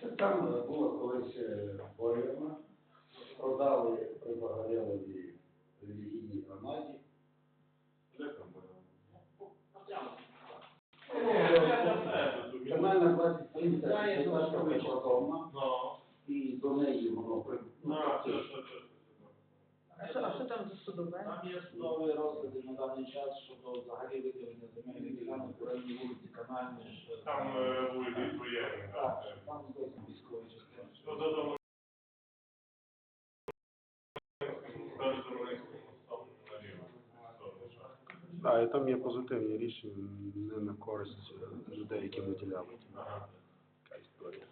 Це там була колись е, поема, продали при Багарелові релігійній громаді. Земельна власність це ваша виплатовна, і до неї воно припустило. Ну, а, що, а що там за судове? Там є судові розгляди на даний час щодо взагалі виділення земельних ділянок в районі вулиці Канальні. що- Там е, вулиці воєнні, Так, так. там зовсім військові частини. Ну, до того. Перед Доминським мостом наліво. А, і там є позитивні рішення не на користь е, людей, які виділяли. Ага. Така історія.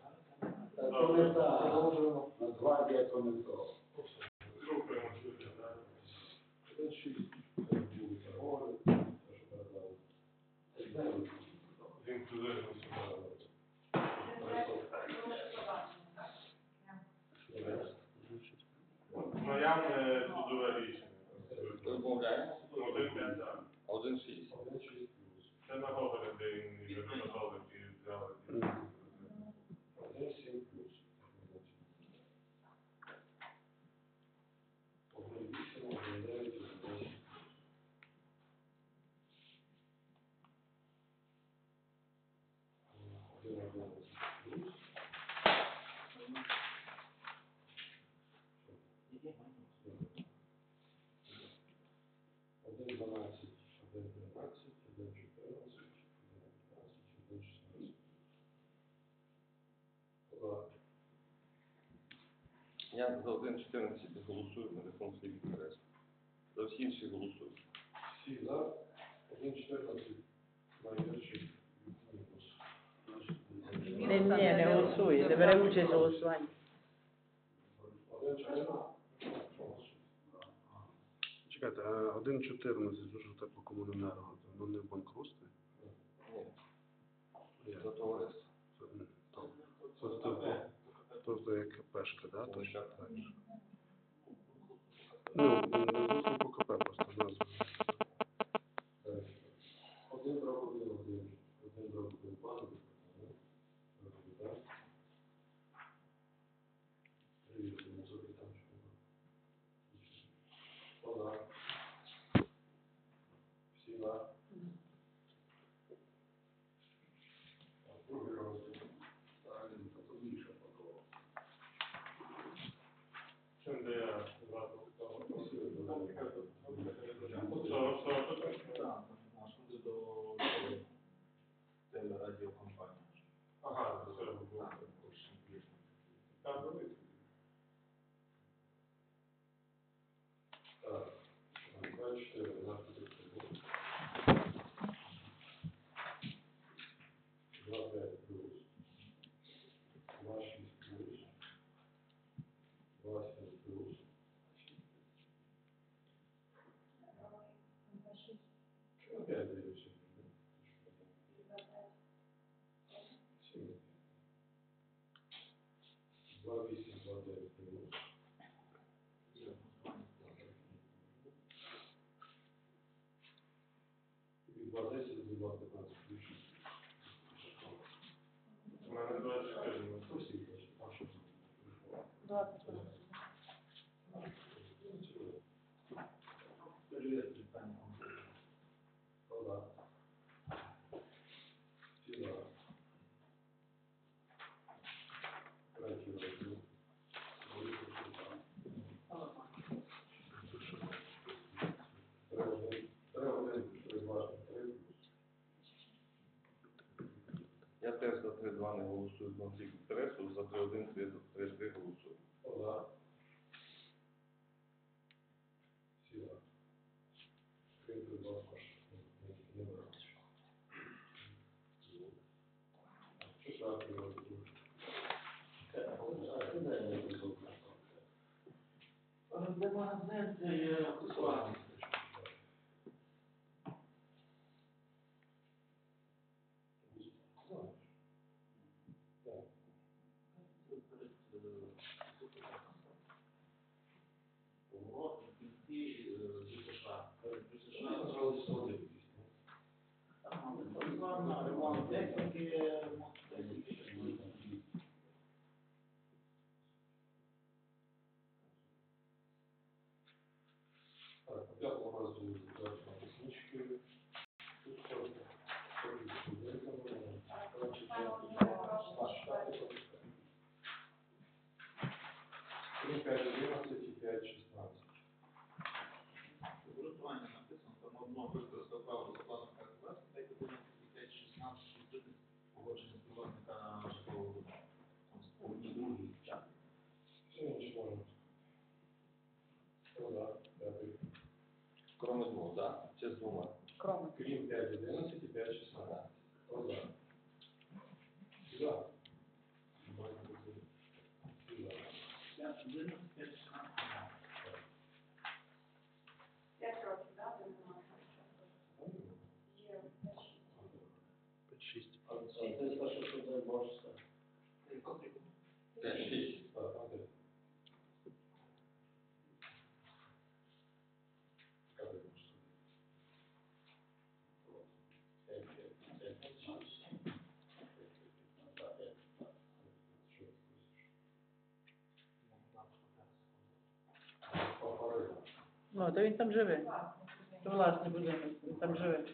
Е, не та Нацгвардія, то intentie en die verhoren. Ik denk terug met No jak budowaliśmy? Budowę? Audycji. Audycji. Ten na wodę, gdy nie będę na wodę, gdzie за 1.14 голосую на рахунок своїх інтересів. За всі інші голосую. Всі за, один чотирнадцять, найгірший. Не, не голосує, не бере участь в голосуванні. Чекайте, 1.14 дуже теплокомуненерго, воно не в банкрутстві? Ні, Як? за товариство. Це, м, то- Це типу, тобто як КПшка, да? Ну, Точно так. так же. Ну, по КП, просто назва. Okay, I'm ready to ship. Теж за 3.2 не голосую за конфлікт інтересу, за 3.1, 3.3 голосую. Вода. Ціна. Три, три, два, ваш. Не брав. Четвертий розділ. Мені магазин, це є слава. Ну, то він там живе. Це власний будинок, він там живе.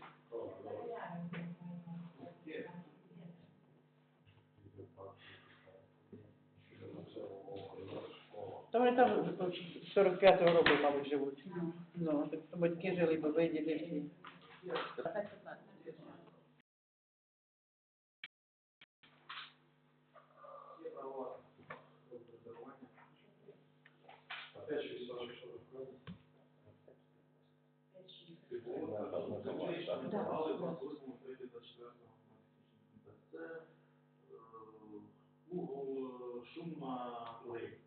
Та вони там з 45-го року, мабуть, живуть. Ну, ну так батьки жили, баби, діди всі. Так, да, але в нас 8 прийде 24 Це е, ну, е, Google Шумна Лейс.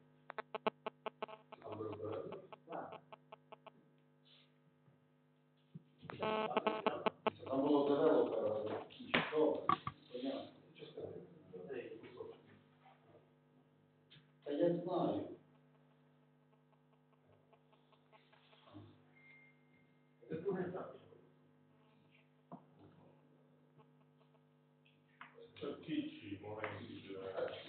to teach you more than.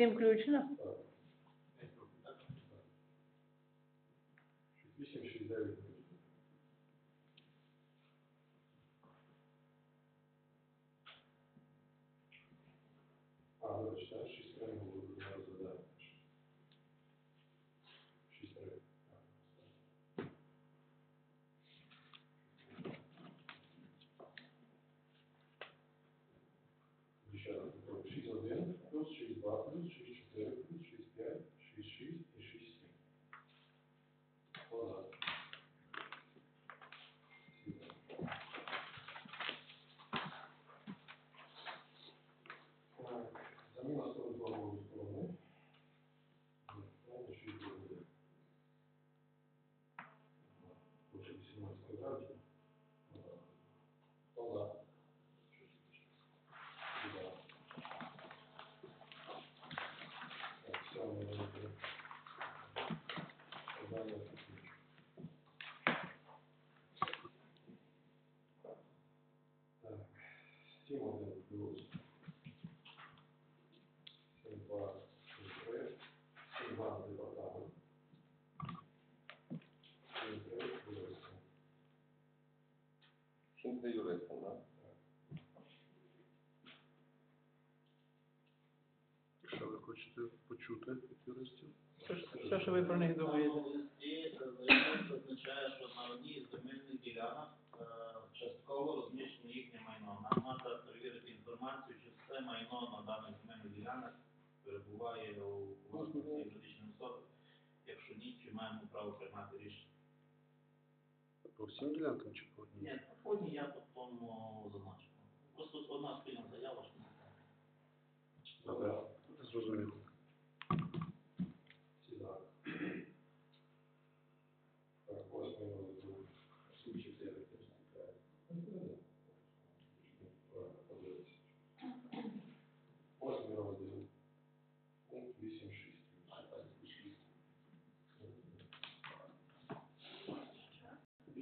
inclusion of Street. 7, 1 плюс 7, 2, 3, 7, 2 юристом, так? Що ви хочете почути від юристів? Все, що ви про них думаєте. Це означає, що на одній земельних ділянах е, частково перебуває у власності юридичної особи. Якщо ні, чи маємо право приймати рішення? По всім ділянкам чи по одній? Ні, по одній я по тому зазначив. Просто одна спільна заява, що не Добре, зрозуміло.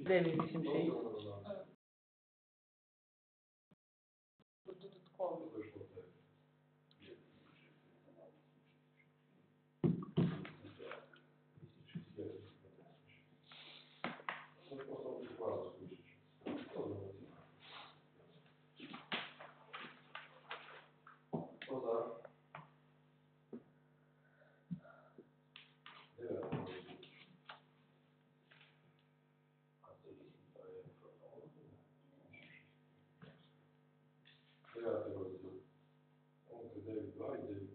986. Е, додатковий. to their advisors.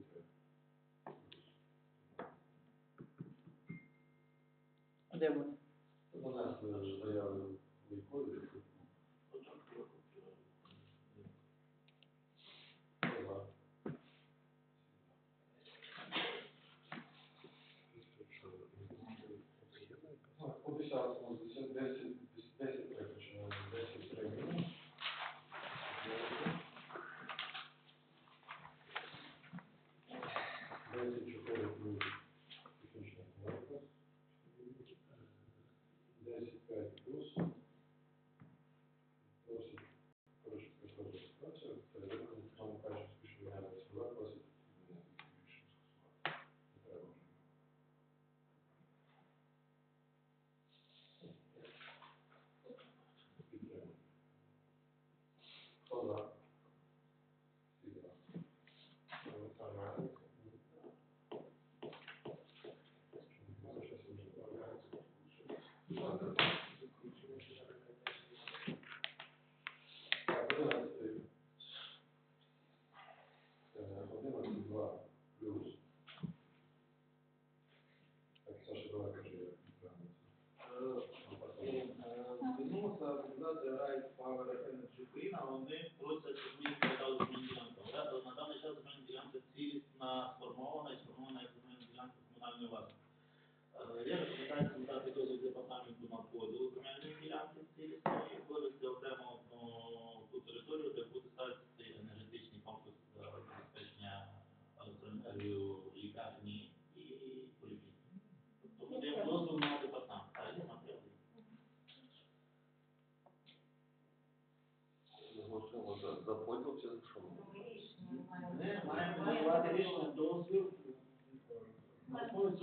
рішення досвід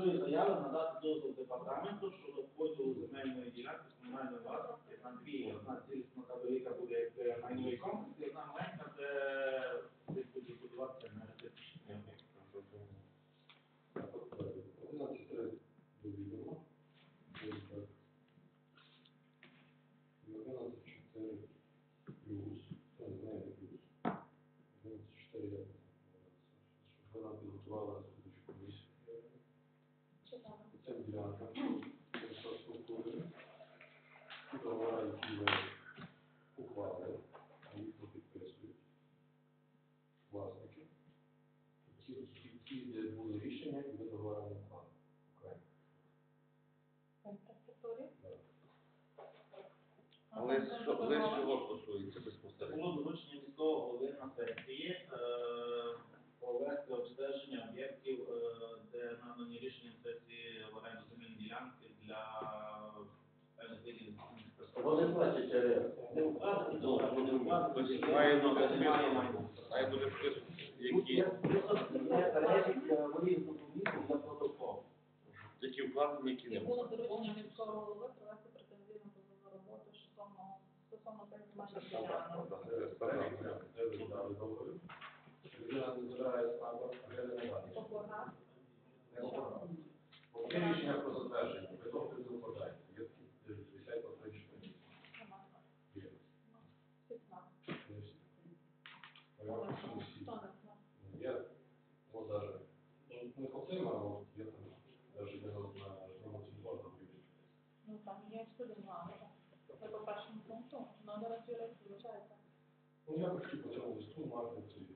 цієї заяви надати дозвіл департаменту щодо поділу земельної ділянки комунальної власності Андрія 15 кандидата прокуратури судова діла ухвали, а їх підписують власники. Ці де були рішення і ми договорили план Але що стосується безпосередньо? Було доручення міського голови на сесії. Е, Вони плачуть через не вкладки, або не вкладки, Тобто має бути список, має. бути список, які, які вкладені, які не Було доручення від вчора голови провести претензійну позовну роботу стосовно стосовно передбачення ділянок. По планах? Рішення про затвердження. система, но где-то даже не на одном телефоне Ну, там есть поднималка. Це по першому пункту. Надо розділити, виходить. Ну, я хочу по цьому листу ну, маркетинг.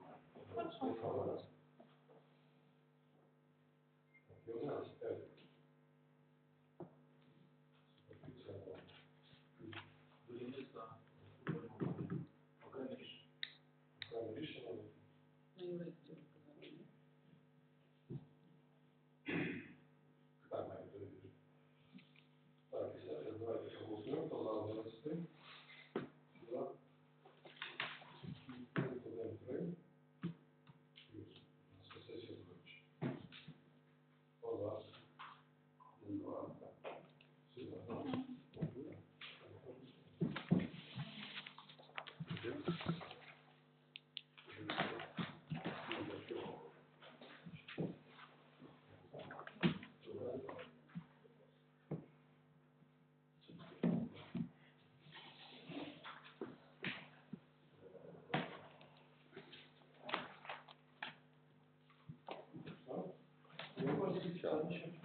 Хорошо. І у нас 5. much.